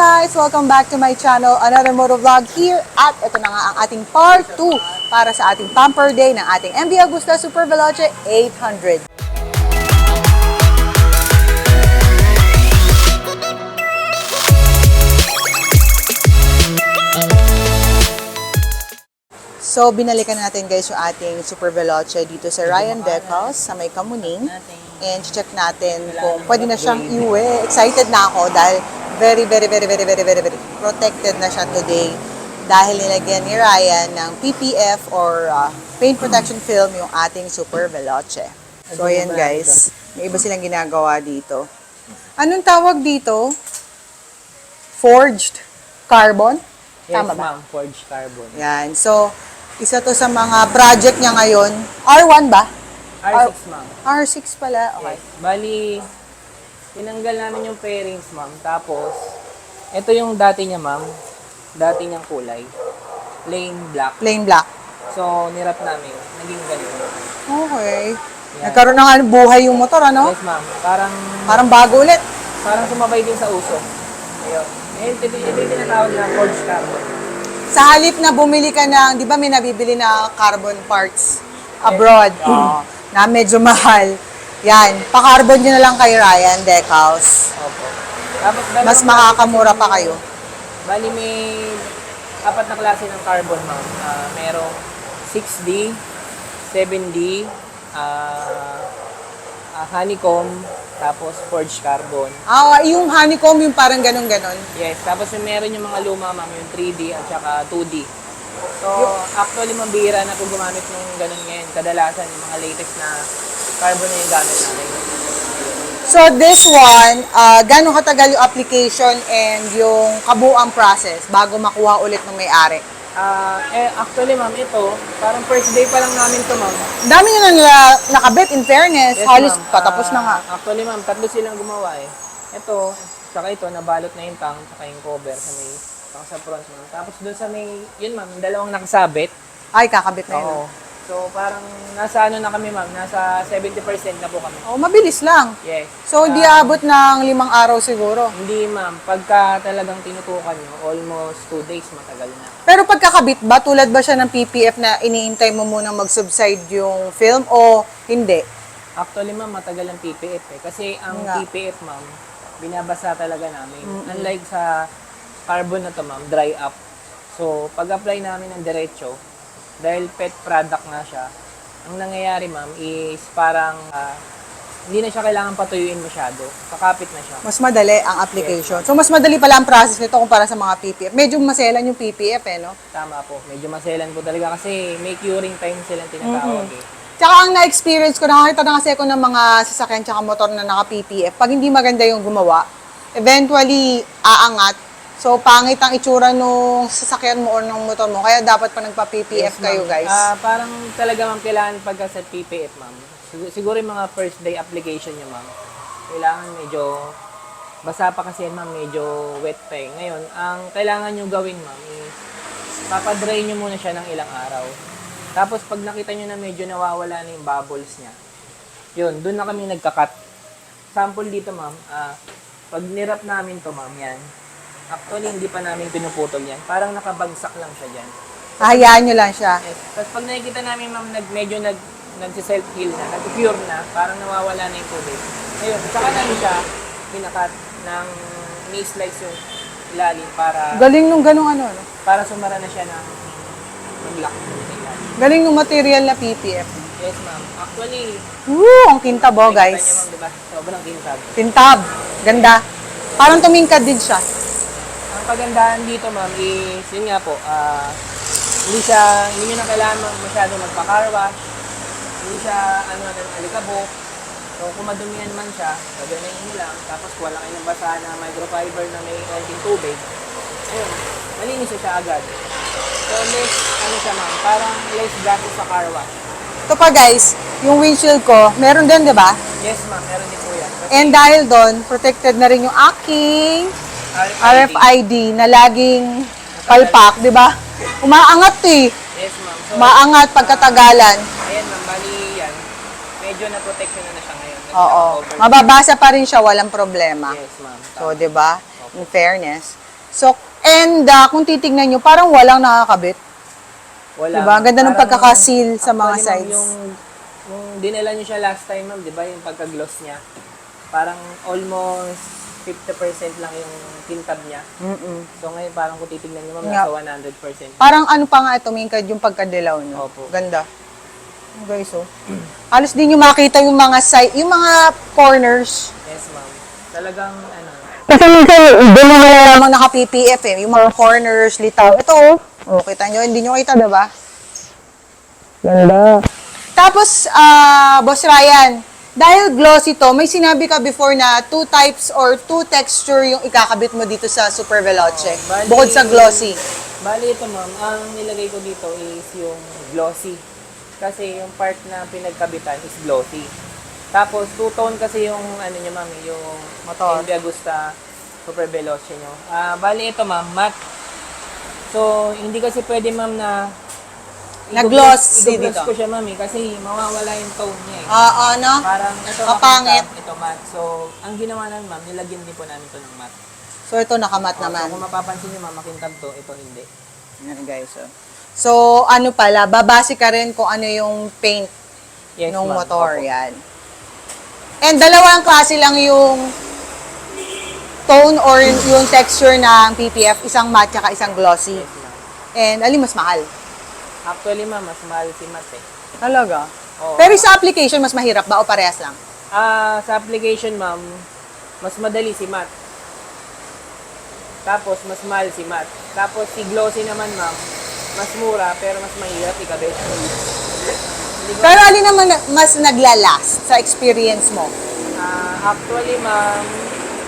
guys! Welcome back to my channel, another moto vlog here at ito na nga ang ating part 2 para sa ating pamper day ng ating MV Agusta Super Veloce 800. So, binalikan natin guys yung ating Super Veloce dito sa Ryan Decals sa may Kamuning. And check natin kung pwede na siyang iuwi. Excited na ako dahil very, very, very, very, very, very, very protected na siya today. Dahil nilagyan ni Ryan ng PPF or uh, paint protection film yung ating Super Veloce. So, ayan guys. May iba silang ginagawa dito. Anong tawag dito? Forged carbon? Yes, Tama ba? ma'am. Forged carbon. Yan. So, isa to sa mga project niya ngayon. R1 ba? R6, ma'am. R6 pala. Okay. Yes. Bali, tinanggal namin yung pairings, ma'am. Tapos, ito yung dati niya, ma'am. Dati niyang kulay. Plain black. Plain black. So, nirap namin. Naging ganito. Okay. Yan. Nagkaroon ng ano, buhay yung motor, ano? Yes, ma'am. Parang, Parang bago ulit. parang sumabay din sa uso. Ayun. Ngayon, ito, ito yung tinatawag na forged carbon. Sa halip na bumili ka ng, di ba may nabibili na carbon parts abroad Oo. na medyo mahal. Yan. Pa-carbon nyo na lang kay Ryan Decals. Opo. Tapos, dalawa Mas makakamura pa kayo. Bali, may apat na klase ng carbon, ma'am. Ah, merong 6D, 7D, ah, ah, honeycomb, tapos forged carbon. Ah, yung honeycomb, yung parang ganun-ganon. Yes, tapos yung meron yung mga luma, ma'am, yung 3D at saka 2D. So, actually, mabira na po gumamit ng ganun ngayon. Kadalasan, yung mga latest na carbon na yung gamit natin. So this one, uh, gano'ng katagal yung application and yung kabuang process bago makuha ulit ng may-ari? Ah, eh, actually, ma'am, ito, parang first day pa lang namin to, ma'am. Dami nyo na nila nakabit, in fairness. Yes, Halos ma'am. patapos na nga. Ah, actually, ma'am, tatlo silang gumawa eh. Ito, saka ito, nabalot na yung tank, saka yung cover sa may, saka sa front, ma'am. Tapos doon sa may, yun, ma'am, yung dalawang nakasabit. Ay, kakabit na yun. Oo. So, parang nasa ano na kami, ma'am, nasa 70% na po kami. Oh, mabilis lang. Yes. So, hindi Ah, abot ng limang araw siguro. Hindi, ma'am. Pagka talagang tinutukan nyo, almost 2 days matagal na. Pero pagkakabit ba, tulad ba siya ng PPF na iniintay mo munang mag-subside yung film o hindi? Actually, ma'am, matagal ang PPF eh. Kasi ang Nga. PPF, ma'am, binabasa talaga namin. Unlike sa carbon na to, ma'am, dry up. So, pag-apply namin ng diretso, dahil pet product nga siya, ang nangyayari, ma'am, is parang ah, hindi na siya kailangan patuyuin masyado. Kakapit na siya. Mas madali ang application. So, mas madali pala ang process nito kumpara sa mga PPF. Medyo maselan yung PPF eh, no? Tama po. Medyo maselan po talaga kasi may curing time silang tinatawag eh. Tsaka ang na-experience ko, nakakita na kasi ako ng mga sasakyan tsaka motor na naka-PPF. Pag hindi maganda yung gumawa, eventually, aangat. So, pangit ang itsura nung sasakyan mo or nung motor mo. Kaya dapat pa nagpa-PPF Yes, kayo, guys. Ah, parang talaga ma'am, kailangan pagka sa PPF, ma'am. Sig- Siguro yung mga first day application nyo, ma'am. Kailangan medyo, basa pa kasi yan, ma'am, medyo wet pa eh. Ngayon, ang kailangan nyo gawin, ma'am, is papadry nyo muna siya ng ilang araw. Tapos, pag nakita nyo na medyo nawawala na yung bubbles niya, yun, doon na kami nagka-cut. Sample dito, ma'am, ah, pag nirap namin to, ma'am, yan. Actually, hindi pa namin pinuputol yan. Parang nakabagsak lang siya dyan. Hayaan nyo lang siya. Yes. Tapos pag nakikita namin ma'am, nag, medyo nag, nag-self-heal na, nag-cure na, parang nawawala na yung tubig. Ayun, saka namin siya pinakat ng ni-slice yung ilalim para Galing nung ganung ano, no? para sumara na siya ng mag-lock ng ilalim. Galing nung material na PPF. Yes, ma'am. Actually, Woo! Ang kintab, oh, nakikita niyo, guys. ma'am, diba? Sobrang kintab. Kintab. Ganda. Parang tumingkad din siya. Kagandahan dito, ma'am, is, yun nga po, ah, hindi siya, hindi nyo na kailangan ma- masyado magpa-car wash, hindi siya, ano, ng alikabok. So, kung madumihan man siya, gaganayin nyo lang, tapos wala kayo ng basa na microfiber na may konting tubig, ayun, malinis siya agad. So, less, ano siya, ma'am, parang less gastos sa car wash. Ito pa, guys, yung windshield ko, meron din, di ba? Yes, ma'am, meron din po yan. Kasi And dahil doon, protected na rin yung aking RFID na laging palpak, di ba? Umaangat eh. Yes, ma'am. So, Umaangat pagkatagalan. ayan, ma'am, bali yan. Medyo na-protection na na siya ngayon. Kasi Oo. Mababasa pa rin siya, walang problema. Yes, ma'am. So, di ba? In fairness. So, and ah, kung titignan nyo, parang walang nakakabit. Wala. Diba? Ang ganda ng pagkakasil sa mga sides. Yung, yung dinala niyo siya last time, ma'am, di ba? Yung pagka-gloss niya. Parang almost 50% lang yung tintab niya. Mm-mm. So ngayon parang kung titignan niyo, ma'am, Nga. nasa 100%. Parang ano pa nga ito, Mingkad, yung pagkadilaw nyo. Opo. Ganda. Guys, oh. Halos din nyo makita yung mga side, yung mga corners. Yes, ma'am. Talagang, ano, Kasi minsan, doon mo wala namang naka-PPF eh. Yung mga corners, litaw. Ito, oh. Oh, kita nyo, hindi nyo kita, diba? Ganda. Tapos, ah, Boss Ryan, dahil glossy to, may sinabi ka before na two types or two texture yung ikakabit mo dito sa Super Veloce. Oh, bali- bukod sa glossy. Bali ito ma'am, ang nilagay ko dito is yung glossy. Kasi yung part na pinagkabitan is glossy. Tapos two-tone kasi yung ano niya ma'am, yung Motor. India Agusta Super Veloce nyo. Ah, bali ito ma'am, matte. So, hindi kasi pwede ma'am na Na-glossy i-gloss dito. ko siya ma'am eh, kasi mawawala yung tone niya eh. Ah, ano? Parang ito Kapangit. makita, ito matte. So, ang ginawa namin ma'am, nilagyan din po namin to ng matte. So, ito nakamat So, naman. kung mapapansin niyo ma'am, makintab to, ito hindi. Yan, guys. Oh. So, ano pala, babase ka rin kung ano yung paint Yes, ng motor. Opo. Yan. And dalawang klase lang yung tone or yung texture ng PPF, isang matte at isang glossy. Yes. And alin mas mahal? Actually, ma'am, mas mahal si matte eh. Talaga? Oo. Pero sa application, mas mahirap ba o parehas lang? Ah, sa application, ma'am, mas madali si Matt. Tapos, mas mahal si Matt. Tapos, si Glossy naman, ma'am, mas mura, pero mas mahirap ikabit. Hindi ko, Pero alin naman na- mas naglalast sa experience mo? ah, actually, ma'am,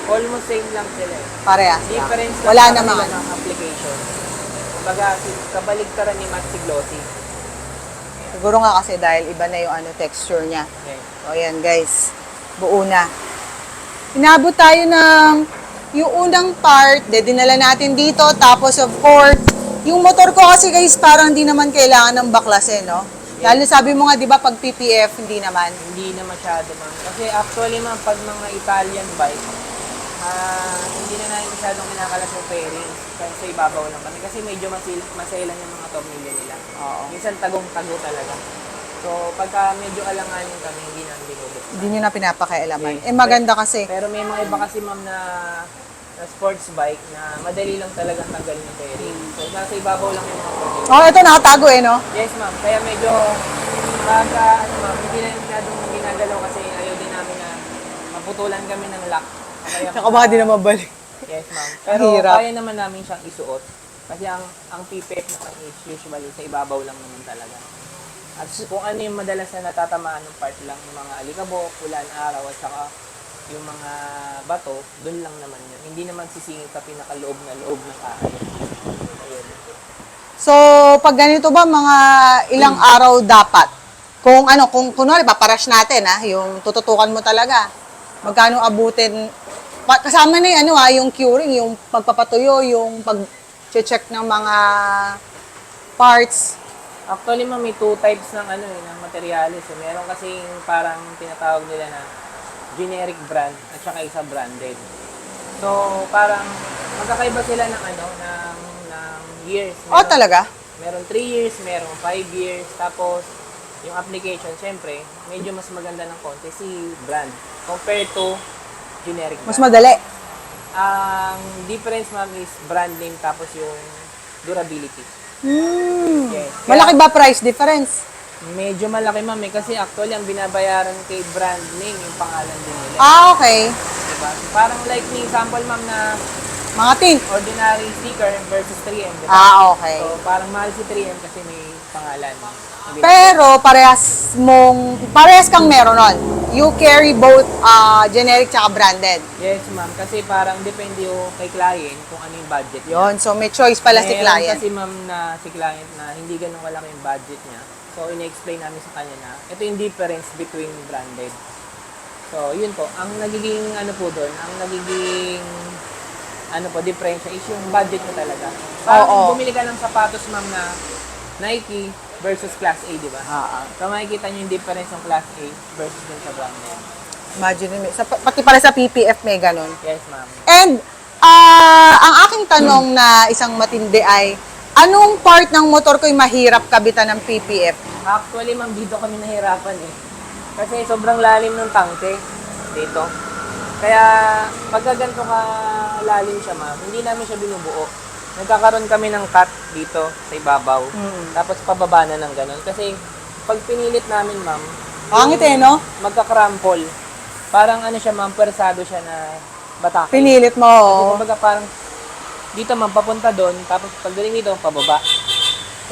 almost same lang sila eh. Parehas lang. Difference lang Wala sa namang kanila ng application. Kumbaga, si- kabaligtaran ni Matt si Glossy. Siguro nga kasi dahil iba na yung ano texture niya. Okay. O yan guys, buo na. Inabot tayo ng yung unang part, de dinala natin dito, tapos of course, yung motor ko kasi guys, parang hindi naman kailangan ng baklas eh, no? Lalo sabi mo nga, di ba, pag PPF, hindi naman. Hindi na masyado, ma'am. Kasi actually, ma'am, pag mga Italian bike, ah hindi na masyadong kinakalas yung fairing. Kasi sa ibabaw lang kami. Kasi medyo masil masailan yung mga tornilyo nila. Oo. Minsan tagong-tago talaga. So, pagka medyo alanganin kami, hindi namin binubot. Hindi nyo na pinapakailaman. Okay. Eh, maganda kasi. Pero may mga iba kasi, ma'am, na, na sports bike na madali lang talaga tanggalin yung fairing. So, nasa ibabaw lang yung mga tornilyo. Oh, ito nakatago eh, no? Yes, ma'am. Kaya medyo pagka, ano ma'am, hindi na masyadong ginagalaw kasi ayaw din namin na maputulan kami ng lock. Kaya, Tsaka baka di na mabalik. Yes, ma'am. Pero Hirap. kaya naman namin siyang isuot. Kasi ang ang PPF naman is usually sa ibabaw lang naman talaga. At kung ano yung madalas na natatamaan ng part lang, yung mga alikabok, ulan, araw, at saka yung mga bato, doon lang naman yun. Hindi naman sisingit sa pinakaloob na loob ng kahay. So, pag ganito ba, mga ilang araw dapat? Kung ano, kung kunwari, paparash natin, ha, yung tututukan mo talaga. Magkano abutin? Kasama na yung, ano, ha, yung curing, yung pagpapatuyo, yung pag-check ng mga parts. Actually, ma'am, may two types ng ano eh, ng materials. Eh. Meron kasing parang tinatawag nila na generic brand at saka isa branded. So, parang magkakaiba sila ng ano, ng, ng years. Oh, talaga? Meron 3 years, meron 5 years, tapos yung application, syempre, medyo mas maganda ng konti si brand compared to generic brand. Mas madali. Ang difference, ma'am, is brand name tapos yung durability. Hmm. Yes. Malaki ba price difference? Medyo malaki ma'am eh, kasi actually ang binabayaran kay brand name yung pangalan din nila. Ah, okay. Diba? Parang like ni example ma'am na Mga tin. ordinary sticker versus 3M. Diba? Ah, okay. So parang mahal si 3M kasi may pangalan. Pero parehas mong, parehas kang meron nun. You carry both ah, generic tsaka branded. Yes ma'am, kasi parang depende yung kay client kung ano yung budget niya. Yon, so may choice pala si Meron client. kasi ma'am na si client na hindi ganun kalaki yung budget niya. So, ina-explain namin sa kanya na ito yung difference between branded. So, yun po. Ang nagiging ano po doon, ang nagiging ano po, difference is yung budget mo talaga. Parang Oo. bumili ka ng sapatos ma'am na Nike versus Class A, di ba? Ah, ah. So, makikita niyo yung difference ng Class A versus dun sa branded. Imagine mo, sa, pati pala sa PPF may ganun. Yes, ma'am. And, ah, ang aking tanong na isang matindi ay, anong part ng motor ko yung mahirap kabitan ng PPF? Actually, ma'am, dito kami nahirapan eh. Kasi sobrang lalim ng tangke dito. Kaya pagka ganito ka lalim siya, ma'am, hindi namin siya binubuo. Nagkakaroon kami ng cut dito sa ibabaw. Mm. Tapos pababa na ng ganun. Kasi pag pinilit namin, ma'am, Pangit eh, no? magkakrampol. Parang ano siya, ma'am, persado siya na batake. Pinilit mo. Kasi oo. kumbaga parang dito ma'am, papunta doon, tapos pagdating dito, pababa.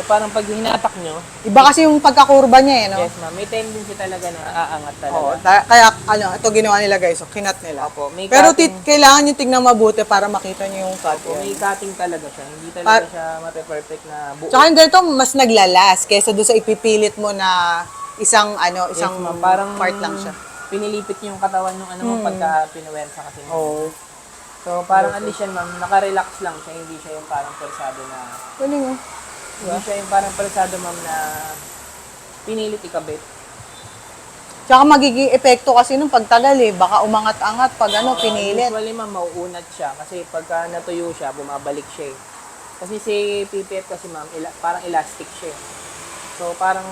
So parang pag hinatak nyo, Iba kasi yung pagkakurba niya eh, no? yes ma'am, may tendency talaga na aangat talaga. Oo, ta- kaya ano, ito ginawa nila guys, so kinat nila. Opo, may Pero cutting, tit, kailangan yung tingnan mabuti para makita niyo yung cut. Opo, may cutting talaga siya. Hindi talaga Par- siya mape-perfect na buo. Tsaka yung ganito, mas naglalas kesa doon sa ipipilit mo na isang ano, isang ma'am, parang part lang siya. Pinilipit niyo yung katawan ng ano mo Mm. pagka pinuwersa kasi. ma'am. Oo. So parang least yan ma'am, naka-relax lang siya, hindi siya yung parang persado na Galing oh. Hindi siya yung parang persado ma'am na pinilit ikabit. Tsaka magiging epekto kasi nung pagtagal eh. Baka umangat-angat pag ano, Uh, pinilit. Usually ma'am, mauunat siya kasi pagka natuyo siya, bumabalik siya eh. Kasi si PPF kasi ma'am, ila- parang elastic siya eh. So parang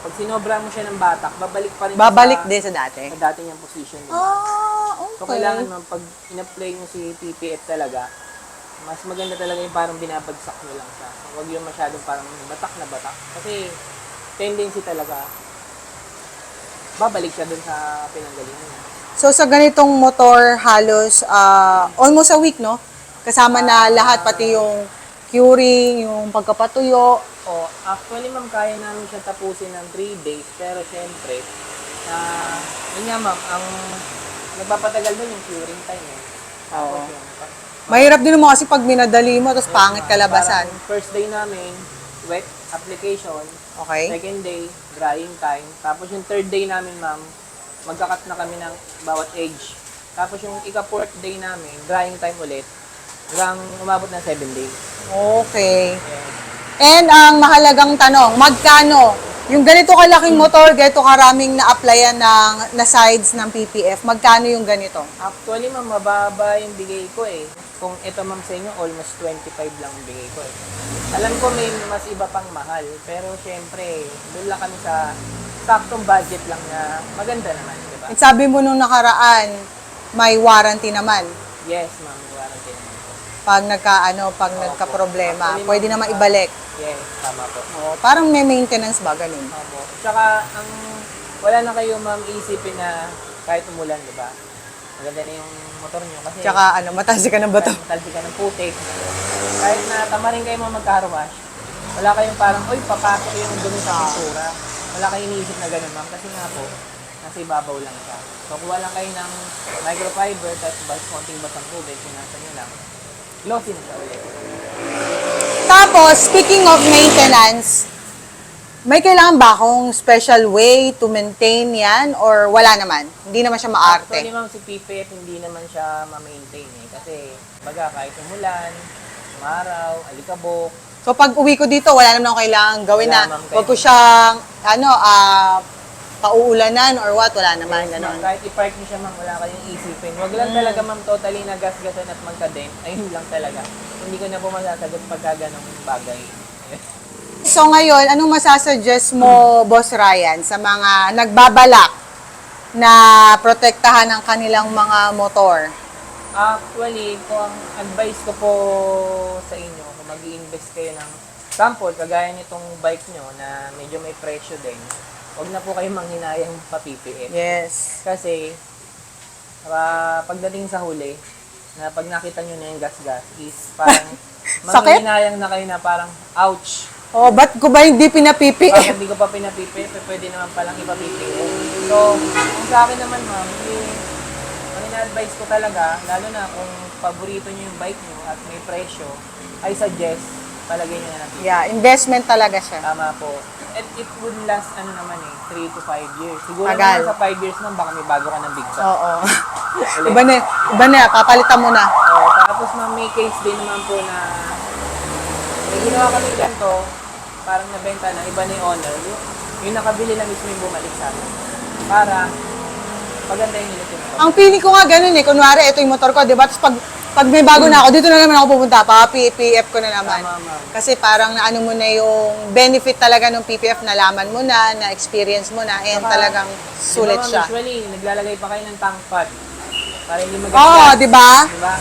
pag sinobra mo siya ng batak, babalik pa rin siya Babalik sa, din sa dati. sa dati niyang position. Diba? Ah, So kailangan ma'am, pag in-apply mo si PPF talaga, mas maganda talaga yung parang binabagsak nyo lang siya. Huwag yung masyadong parang batak na batak. Kasi tendency talaga, babalik siya dun sa pinanggalingan niya. So sa ganitong motor, halos ah, almost a week, no? Kasama na lahat, pati yung curing, yung pagkapatuyo. O, actually ma'am, kaya namin siya tapusin ng 3 days. Pero syempre, na yun nga ma'am, ang nagpapatagal dun yung curing time eh. Tapos Oo. yung, Mahirap din mo kasi pag minadali mo, tapos pangit kalabasan. parang first day namin, wet application. Okay? Second day, drying time. Tapos yung third day namin, ma'am, magkakat na kami ng bawat edge. Tapos yung ika-fourth day namin, drying time ulit. Hanggang umabot ng 7 days. Okay. And ang mahalagang tanong, magkano? Yung ganito kalaking motor, ganito karaming na-applyan ng, na sides ng PPF, magkano yung ganito? Actually, ma'am, mababa yung bigay ko eh. Kung ito, ma'am, sa inyo, almost 25 lang bigay ko eh. Alam ko may mas iba pang mahal. Pero syempre, doon lang kami sa saktong budget lang na maganda naman, di ba? At sabi mo nung nakaraan, may warranty naman. Yes, ma'am, warranty naman po. Pag nagka, ano, pag nagka-problema, Actually, pwede ma'am, naman ah, ibalik. Yes, tama po. Oo, parang may maintenance ba, ganun? Opo. Tsaka, ang wala na kayo ma'am isipin na kahit umulan, di ba? Maganda na yung motor nyo. Kasi Tsaka ano, matasi ka ng bato. kahit talsi ka ng putik. Kahit na tama rin kayo mga magkaharwash, wala kayong parang, oy, papasok yung dumi sa pintura. Wala kayong iniisip na gano'n ma'am. Kasi nga po, nasa ibabaw lang siya. So, kuha lang kayo ng microfiber, tapos bas, konting basang tubig, pinasa nyo lang. Glossy na siya ulit. Tapos, speaking of maintenance, may kailangan ba akong special way to maintain yan or wala naman? Hindi naman siya Actually, maarte. ma'am, si PPF hindi naman siya ma-maintain eh. Kasi, baga, kahit umulan, umaraw, alikabok, So pag uwi ko dito, wala naman akong kailangan gawin Wala, na. ma'am, Huwag ko siyang, ano, ah, pauulanan or what, wala naman, Ma'am, ganon. kahit i-park niyo siya, ma'am, wala kayong isipin. Huwag lang talaga, ma'am, totally na gas-gasan at magka-dent. Ayun lang talaga. Hindi ko na po masasagot pagka ganong bagay. So ngayon, anong masasuggest mo, Boss Ryan, sa mga nagbabalak na protektahan ang kanilang mga motor? Actually, kung ang advice ko po sa inyo, kung mag invest kayo ng sample, kagaya nitong bike nyo na medyo may presyo din, huwag na po kayo manghinayang pa-PPF. Yes. Kasi, ah, pagdating sa huli, na pag nakita nyo na yung gas-gas, is parang Sakit? manghihinayang na kayo na parang, ouch, Oh, ba't ko ba hindi Bakit pina-PPF? hindi ko pa pinapipi, pwede naman palang ipapipi. So, kung sa akin naman ma'am, eh, ang ina-advise ko talaga, lalo na kung paborito nyo yung bike nyo at may presyo, I suggest, palagay nyo na ng Yeah, investment talaga siya. Tama po. And it would last, ano naman eh, 3 to 5 years. Siguro Tagal. naman sa 5 years naman, baka may bago ka ng big bag. Oo. iba na, iba na, papalitan mo na. Oo, tapos ma'am, may case din naman po na ginawa kami ganito, parang nabenta na, iba yung owner. Yung, yung nakabili na mismo yung bumalik sa amin. Para paganda yung ulit yung motor. Ang feeling ko nga ganun eh, kunwari ito yung motor ko, di ba? Tapos pag pag may bago na ako, dito na naman ako pupunta. Pa, PPF ko na naman. Tama, ma'am. Kasi parang naano mo na yung benefit talaga ng PPF, nalaman mo na, na-experience mo na, and Saka, talagang sulit Di ba, ma'am, siya. Usually, naglalagay pa kayo ng tank pad. Para hindi Oo, maganda. di ba? Diba?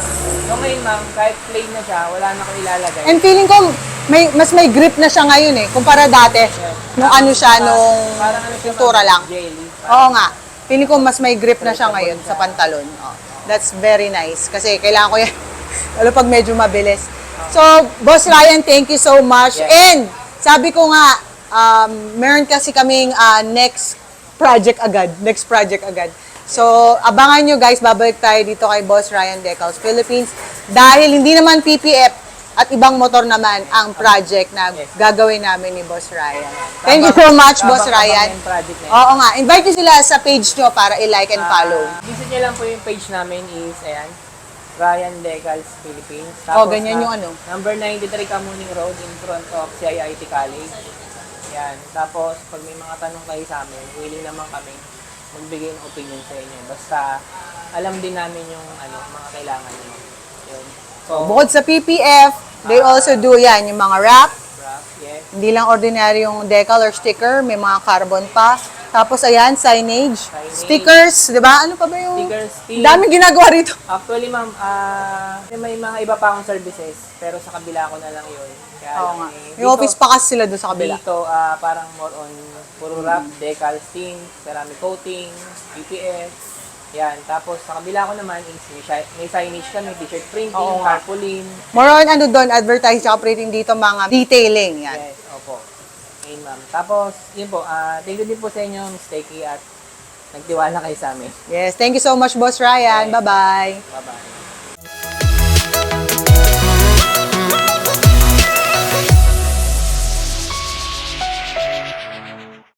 So ngayon ma'am, kahit plain na siya, wala na kayo ilalagay. And feeling ko, may, mas may grip na siya ngayon eh, kumpara dati, nung ano siya, nung Parang ano siya, pintura ma'am, lang. Jelly. Oo nga. Feeling ko mas may grip na siya ngayon sa pantalon. Oh, That's very nice. Kasi kailangan ko yan. Lalo pag medyo mabilis. So, Boss Ryan, thank you so much. Yes. And, sabi ko nga, um, meron kasi kaming ah, next project agad. Next project agad. So, abangan nyo guys, babalik tayo dito kay Boss Ryan Decals Philippines. Dahil hindi naman PPF at ibang motor naman ang project na gagawin namin ni Boss Ryan. Thank you so much, Boss Ryan. na. Oo nga, invite nyo sila sa page nyo para i-like and follow. Ah, visit nyo lang po yung page namin is, ayan, Ryan Decals Philippines. Oh, ganyan ah, yung ano. Number 93 Kamuning Road in front of CIIT College. Yan. Tapos, pag may mga tanong kayo sa amin, willing naman kami magbigay ng opinion sa inyo. Basta, alam din namin yung ano, mga kailangan nyo. Yun. So, Bukod sa PPF, they also do yan, yung mga wrap, wrap, yes. hindi lang ordinary yung decal or sticker, may mga carbon pa. Tapos ayan, signage, Signage. stickers, di ba? Ano pa ba yung... Stickers, stick. Daming ginagawa rito. Actually, ma'am, ah, may mga iba pa akong services, pero sa kabila ko na lang yun. Kaya Oo lang, nga. eh, May office pa kasi sila doon sa kabila. Dito, ah, parang more on puro wrap, decal, stain, ceramic coating, PPS. Yan. Tapos, sa kabila ko naman is may, shi- may signage kami, t-shirt printing, Oo nga. tarpaulin. More on ano doon, advertising tsaka printing dito, mga detailing. Yan. Yes, opo. Ayun, ma'am. Tapos, yun po, ah, thank you din po sa inyo, Techie, at nagtiwala kayo sa amin. Yes, thank you so much, Boss Ryan. Bye-bye. Bye-bye.